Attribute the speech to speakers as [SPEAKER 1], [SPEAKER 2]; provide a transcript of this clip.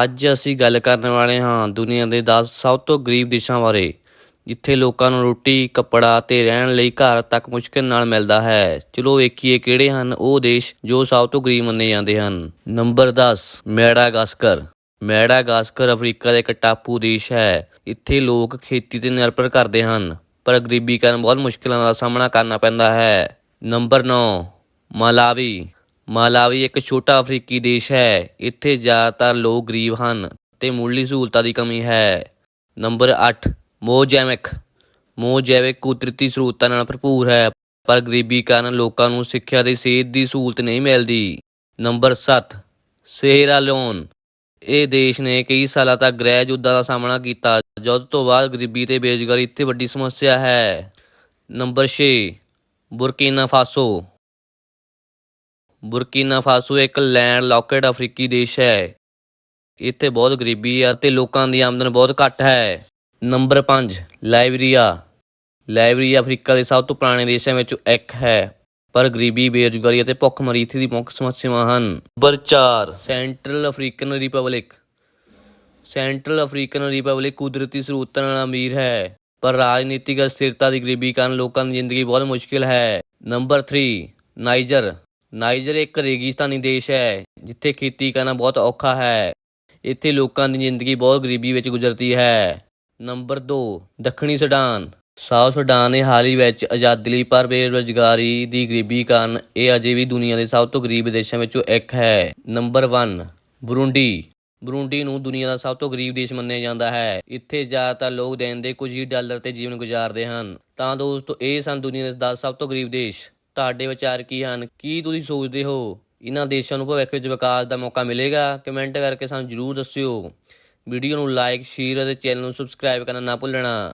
[SPEAKER 1] ਅੱਜ ਅਸੀਂ ਗੱਲ ਕਰਨ ਵਾਲੇ ਹਾਂ ਦੁਨੀਆ ਦੇ 10 ਸਭ ਤੋਂ ਗਰੀਬ ਦੇਸ਼ਾਂ ਬਾਰੇ, ਜਿੱਥੇ ਲੋਕਾਂ ਨੂੰ ਰੋਟੀ, ਕੱਪੜਾ ਤੇ ਰਹਿਣ ਲਈ ਘਰ ਤੱਕ ਮੁਸ਼ਕਿਲ ਨਾਲ ਮਿਲਦਾ ਹੈ। ਚਲੋ ਵੇਖੀਏ ਕਿਹੜੇ ਹਨ ਉਹ ਦੇਸ਼ ਜੋ ਸਭ ਤੋਂ ਗਰੀਬ ਮੰਨੇ ਜਾਂਦੇ ਹਨ। Number 10 Madagascar. ਮੈਡਾਗਾਸਕਰ ਅਫਰੀਕਾ ਦਾ ਇੱਕ ਟਾਪੂ ਦੇਸ਼ ਹੈ। ਇੱਥੇ ਲੋਕ ਖੇਤੀ ਤੇ ਨਿਰਭਰ ਕਰਦੇ ਹਨ, ਪਰ ਗਰੀਬੀ ਕਾਰਨ ਬਹੁਤ ਮੁਸ਼ਕਿਲਾਂ ਦਾ ਸਾਹਮਣਾ ਕਰਨਾ ਪੈਂਦਾ ਹੈ। ਨੰਬਰ 9 ਮਾਲਾਵੀ। ਮਾਲਾਵੀ ਇੱਕ ਛੋਟਾ ਅਫਰੀਕੀ ਦੇਸ਼ ਹੈ। ਇੱਥੇ ਜ਼ਿਆਦਾਤਰ ਲੋਕ ਗਰੀਬ ਹਨ ਤੇ ਮੁੱਢਲੀ ਸਹੂਲਤਾਂ ਦੀ ਕਮੀ ਹੈ। ਨੰਬਰ 8 ਮੋਜ਼ੈਮਿਕ ਮੋਜ਼ੈਮਿਕ ਕੁਦਰਤੀ ਸਰੋਤਾਂ ਨਾਲ ਭਰਪੂਰ ਹੈ, ਪਰ ਗਰੀਬੀ ਕਾਰਨ ਲੋਕਾਂ ਨੂੰ ਸਿੱਖਿਆ ਤੇ ਸਿਹਤ ਦੀ ਸਹੂਲਤ ਨਹੀਂ ਮਿਲਦੀ। ਨੰਬਰ 7 ਸੇਰਾ ਲਿਓਨ ਇਹ ਦੇਸ਼ ਨੇ ਕਈ ਸਾਲਾਂ ਤੱਕ ਗ੍ਰਹਿ ਯੁੱਧਾਂ ਦਾ ਸਾਹਮਣਾ ਕੀਤਾ, ਜਦ ਤੋਂ ਬਾਅਦ ਗਰੀਬੀ ਤੇ ਬੇਰੁਜ਼ਗਾਰੀ ਇੱਥੇ ਵੱਡੀ ਸਮੱਸਿਆ ਹੈ। ਨੰਬਰ 6 ਬੁਰਕੀਨਾ ਫਾਸੋ। ਬੁਰਕੀਨਾ ਫਾਸੋ ਇੱਕ ਲੈਂਡ ਲੌਕਡ ਅਫਰੀਕੀ ਦੇਸ਼ ਹੈ। ਇੱਥੇ ਬਹੁਤ ਗਰੀਬੀ ਹੈ ਤੇ ਲੋਕਾਂ ਦੀ ਆਮਦਨ ਬਹੁਤ ਘੱਟ ਹੈ। ਨੰਬਰ 5 ਲਾਇਬਰੀਆ। ਲਾਇਬਰੀਆ ਅਫਰੀਕਾ ਦੇ ਸਭ ਤੋਂ ਪੁਰਾਣੇ ਦੇਸ਼ਾਂ ਵਿੱਚੋਂ ਇੱਕ ਹੈ, ਪਰ ਗਰੀਬੀ, ਬੇਰੁਜ਼ਗਾਰੀ ਅਤੇ ਭੁੱਖਮਰੀ ਇੱਥੇ ਦੀ ਮੁੱਖ ਸਮੱਸਿਆਵਾਂ ਹਨ। Number 4 Central African Republic. Central African Republic ਕੁਦਰਤੀ ਸਰੋਤਾਂ ਨਾਲ ਅਮੀਰ ਹੈ, ਪਰ ਰਾਜਨੀਤਿਕ ਅਸਥਿਰਤਾ ਦੀ ਗਰੀਬੀ ਕਾਰਨ ਲੋਕਾਂ ਦੀ ਜ਼ਿੰਦਗੀ ਬਹੁਤ ਮੁਸ਼ਕਿਲ ਹੈ। Number 3 niger. ਨਾਈਜਰ ਇੱਕ ਰੇਗਿਸਤਾਨੀ ਦੇਸ਼ ਹੈ, ਜਿੱਥੇ ਖੇਤੀ ਕਰਨਾ ਬਹੁਤ ਔਖਾ ਹੈ। ਇੱਥੇ ਲੋਕਾਂ ਦੀ ਜ਼ਿੰਦਗੀ ਬਹੁਤ ਗਰੀਬੀ ਵਿੱਚ ਗੁਜ਼ਰਦੀ ਹੈ। ਨੰਬਰ 2 ਦੱਖਣੀ ਸੁਡਾਨ। ਸਾਊਥ ਸੁਡਾਨ ਨੇ ਹਾਲ ਹੀ ਵਿੱਚ ਆਜ਼ਾਦੀ ਲਈ ਪਰ ਬੇਰੁਜ਼ਗਾਰੀ ਦੀ ਗਰੀਬੀ ਕਾਰਨ ਇਹ ਅਜੇ ਵੀ ਦੁਨੀਆ ਦੇ ਸਭ ਤੋਂ ਗਰੀਬ ਦੇਸ਼ਾਂ ਵਿੱਚੋਂ ਇੱਕ ਹੈ। ਨੰਬਰ 1 ਬਰੂੰਡੀ। ਬਰੂੰਡੀ ਨੂੰ ਦੁਨੀਆ ਦਾ ਸਭ ਤੋਂ ਗਰੀਬ ਦੇਸ਼ ਮੰਨਿਆ ਜਾਂਦਾ ਹੈ। ਇੱਥੇ ਜ਼ਿਆਦਾਤਰ ਲੋਕ ਦਿਨ ਦੇ ਕੁਝ ਹੀ ਡਾਲਰ ਤੇ ਜੀਵਨ ਗੁਜ਼ਾਰਦੇ ਹਨ। ਤਾਂ ਦੋਸਤੋ, ਇਹ ਸਨ ਦੁਨੀਆ ਦੇ 10 ਸਭ ਤੋਂ ਗਰੀਬ ਦੇਸ਼। ਤੁਹਾਡੇ ਵਿਚਾਰ ਕੀ ਹਨ? ਕੀ ਤੁਸੀਂ ਸੋਚਦੇ ਹੋ? ਇਹਨਾਂ ਦੇਸ਼ਾਂ ਨੂੰ ਭਵਿੱਖ ਵਿੱਚ ਵਿਕਾਸ ਦਾ ਮੌਕਾ ਮਿਲੇਗਾ? ਕਮੈਂਟ ਕਰਕੇ ਸਾਨੂੰ ਜਰੂਰ ਦੱਸਿਓ। ਵੀਡੀਓ ਨੂੰ ਲਾਈਕ, ਸ਼ੇਅਰ ਅਤੇ ਚੈਨਲ ਨੂੰ ਸਬਸਕ੍ਰਾਈਬ ਕਰਨਾ ਨਾ ਭੁੱਲਣਾ।